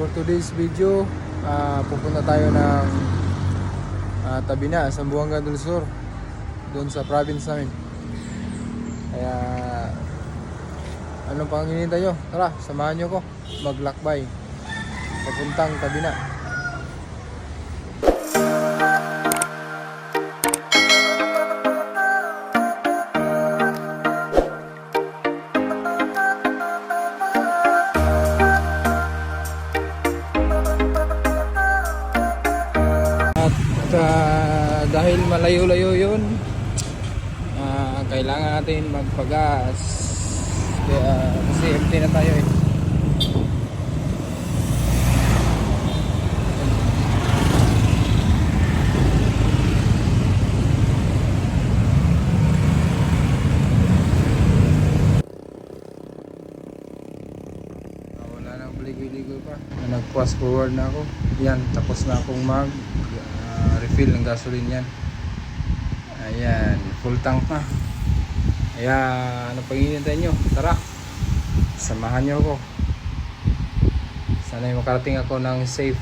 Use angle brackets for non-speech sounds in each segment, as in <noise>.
for today's video, ah, pupunta tayo ng uh, Tabina, Sambuanga del Sur, doon sa province namin. Kaya, ano pang hinihintay nyo? Tara, samahan nyo ko, maglakbay, papuntang Tabina. Malayo-layo yun, ah, kailangan natin magpagas. Kaya, kasi empty na tayo eh. Ah, ligoy-ligoy pa. Nag-fast forward na ako. Yan, tapos na akong mag ah, refill ng gasoline yan. Ayan, full tank na. Kaya, ano pang hinihintay nyo? Tara, samahan nyo ako. Sana makarating ako ng safe.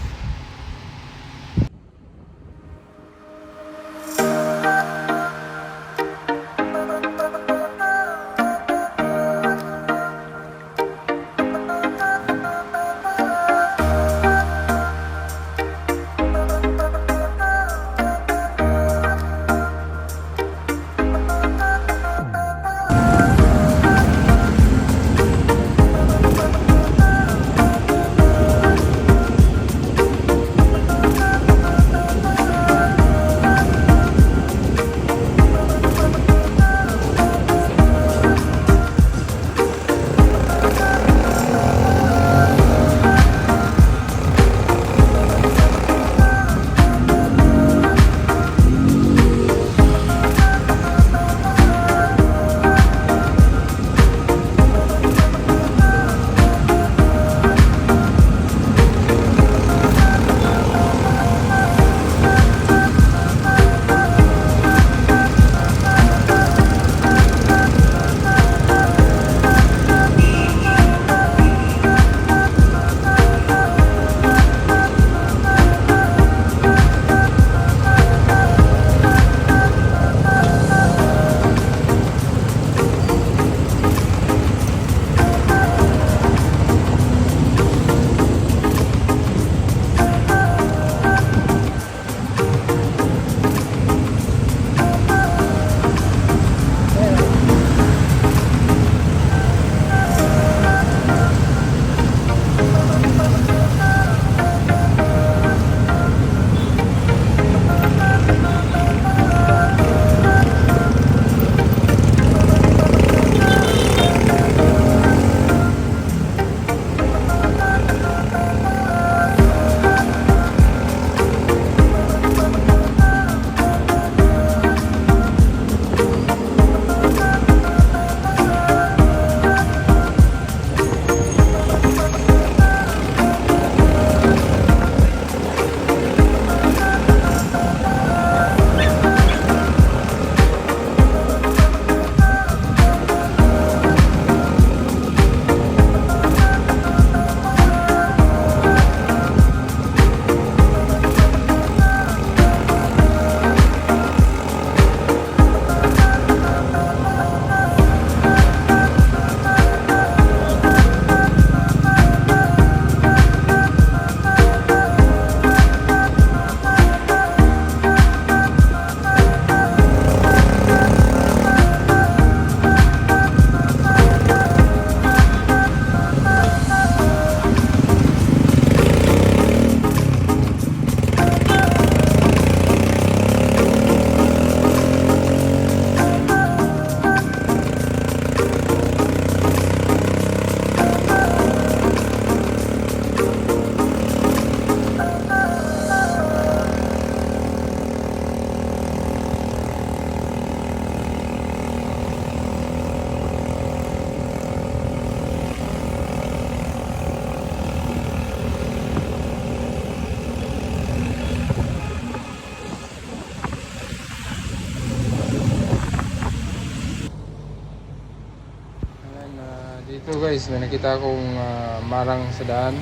Guys, may nakita akong ah, marang sa daan.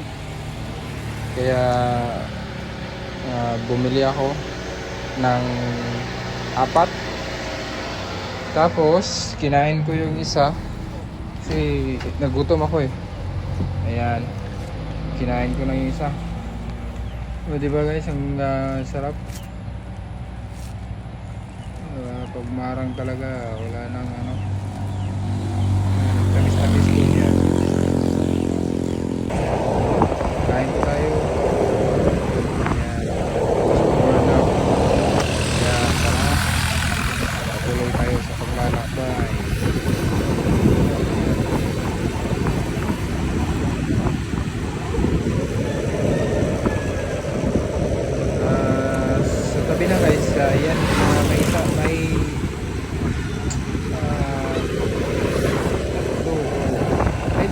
Kaya ah, bumili ako ng apat. Tapos kinain ko yung isa kasi nagutom ako eh. Ayan. Kinain ko na yung isa. O, di ba guys, ang ah, sarap. Uh, pag marang talaga, wala nang ano. Tamis-tamis ko niya. Kain ko tayo. Ayan. Siguro na ako. Kaya tara. Patuloy tayo sa paglalakbay. Ah, sa tabi na guys, ah, yan, ah, may isa, may ah, ito, I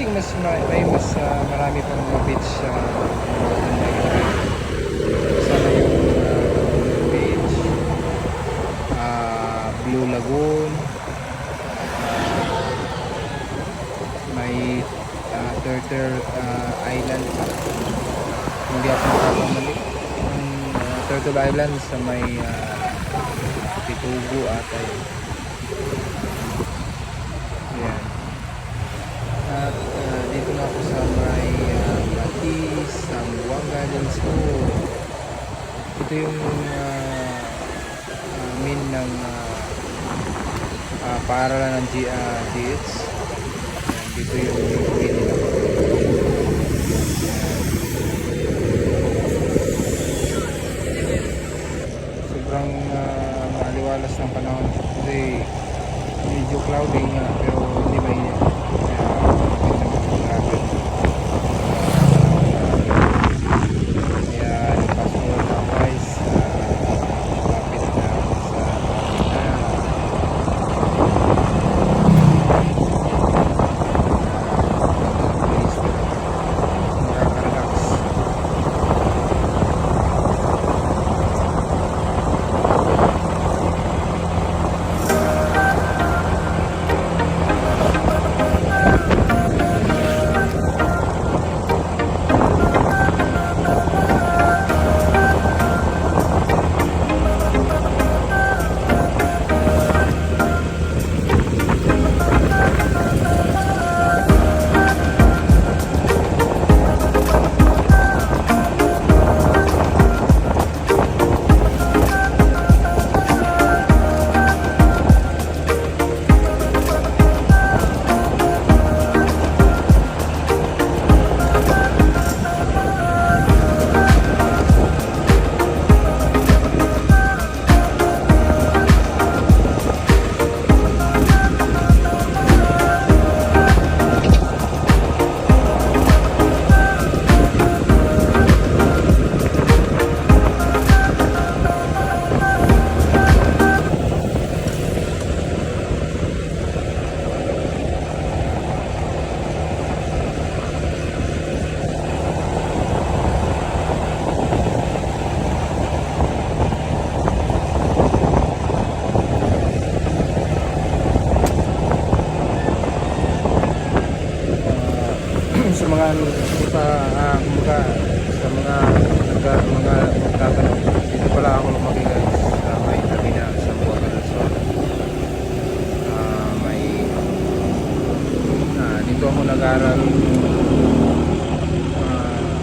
think mas ma- may mas ah, marami pang mga beach sa sana yung ah, Laguna Beach ah, Blue Lagoon ah, may ah, Turtle ah, Island pa. Hindi ako nakakamali yung ah, Turtle Island sa may uh, Pitugo ata yun. Yan at ah, dito na ako sa may uh, Batis Sambuanga del Sur ito yung ah, ah, main ng uh, uh, paaralan ng G, Yan, dito yung main nila ako nag-aral ah,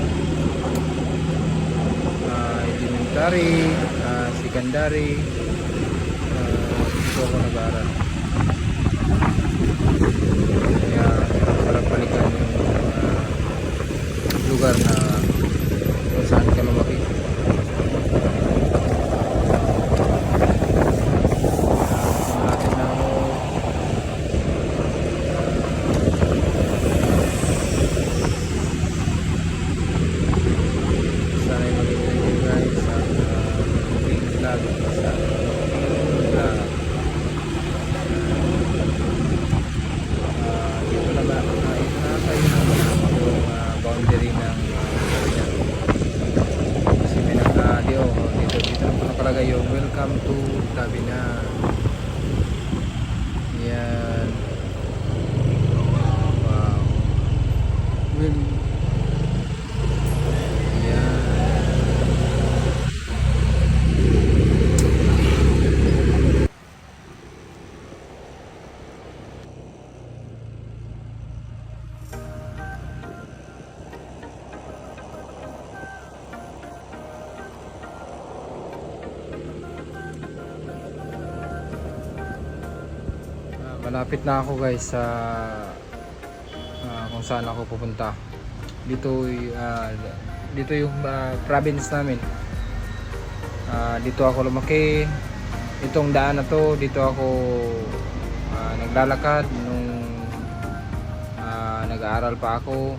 ah, elementary ah, secondary ah, dito ako nag-aral malapit na ako guys sa ah, kung saan ako pupunta. Dito ah, dito yung ah, province namin. Ah, dito ako lumaki. Itong daan na to, dito ako ah, naglalakad nung ah, nag-aaral pa ako.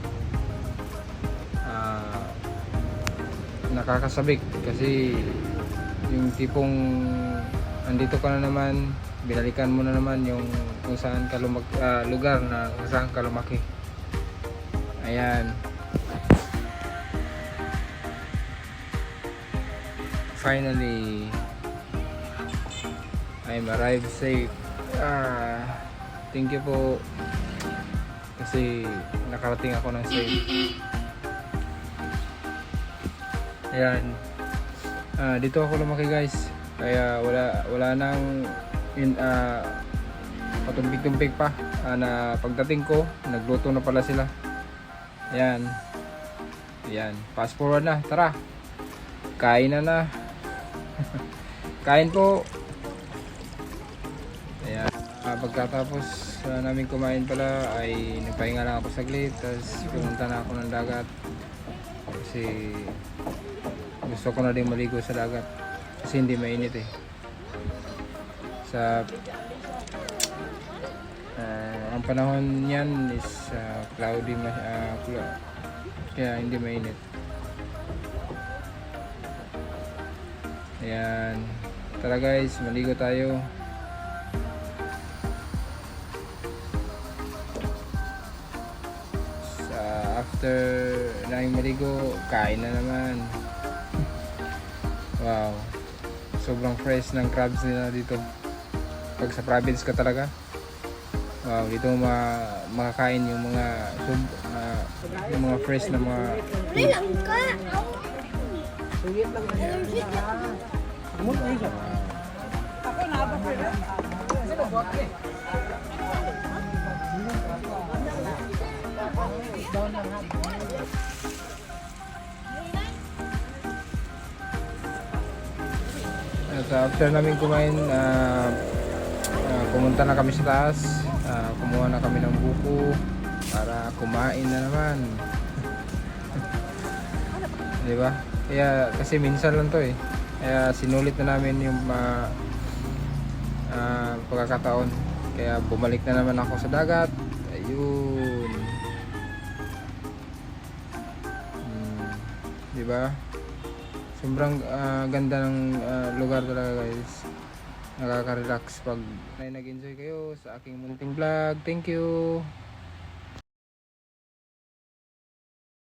Ah, nakakasabik kasi yung tipong andito ka na naman binalikan mo na naman yung kung saan ka lumag, ah, lugar na kung saan ka lumaki. Ayan. Finally I'm arrived safe. Ah, thank you po. Kasi nakarating ako ng safe. Ayan. Ah, dito ako lumaki guys. Kaya wala wala nang in ah patumpik-tumpik pa Ah, na pagdating ko, nagluto na pala sila. Ayan. Ayan, fast forward na. Tara. Kain na na. <laughs> Kain po. Ayan. Ah, pagkatapos ah, namin kumain pala ay nagpahinga lang ako saglit tapos pumunta na ako ng dagat kasi gusto ko na din maligo sa dagat kasi hindi mainit eh sa ah, ang panahon niyan is ah, cloudy cla- kaya hindi mainit ayan tara guys maligo tayo sa after namin maligo kain na naman Wow. Sobrang fresh ng crabs nila dito. Pag sa province ka talaga. Wow, dito ma makakain yung mga sub, ah, yung mga fresh na mga Wala lang ka. At uh, after namin kumain, ah, ah, pumunta na kami sa taas. Ah, kumuha na kami ng buko para kumain na naman. <laughs> Di ba? Kaya kasi minsan lang to eh. Kaya sinulit na namin yung ah, ah, pagkakataon. Kaya bumalik na naman ako sa dagat. Ayun. Hmm, di ba? Sobrang ah, ganda ng ah, lugar talaga guys. Nakaka-relax pag ay nag-enjoy kayo sa aking munting vlog. Thank you.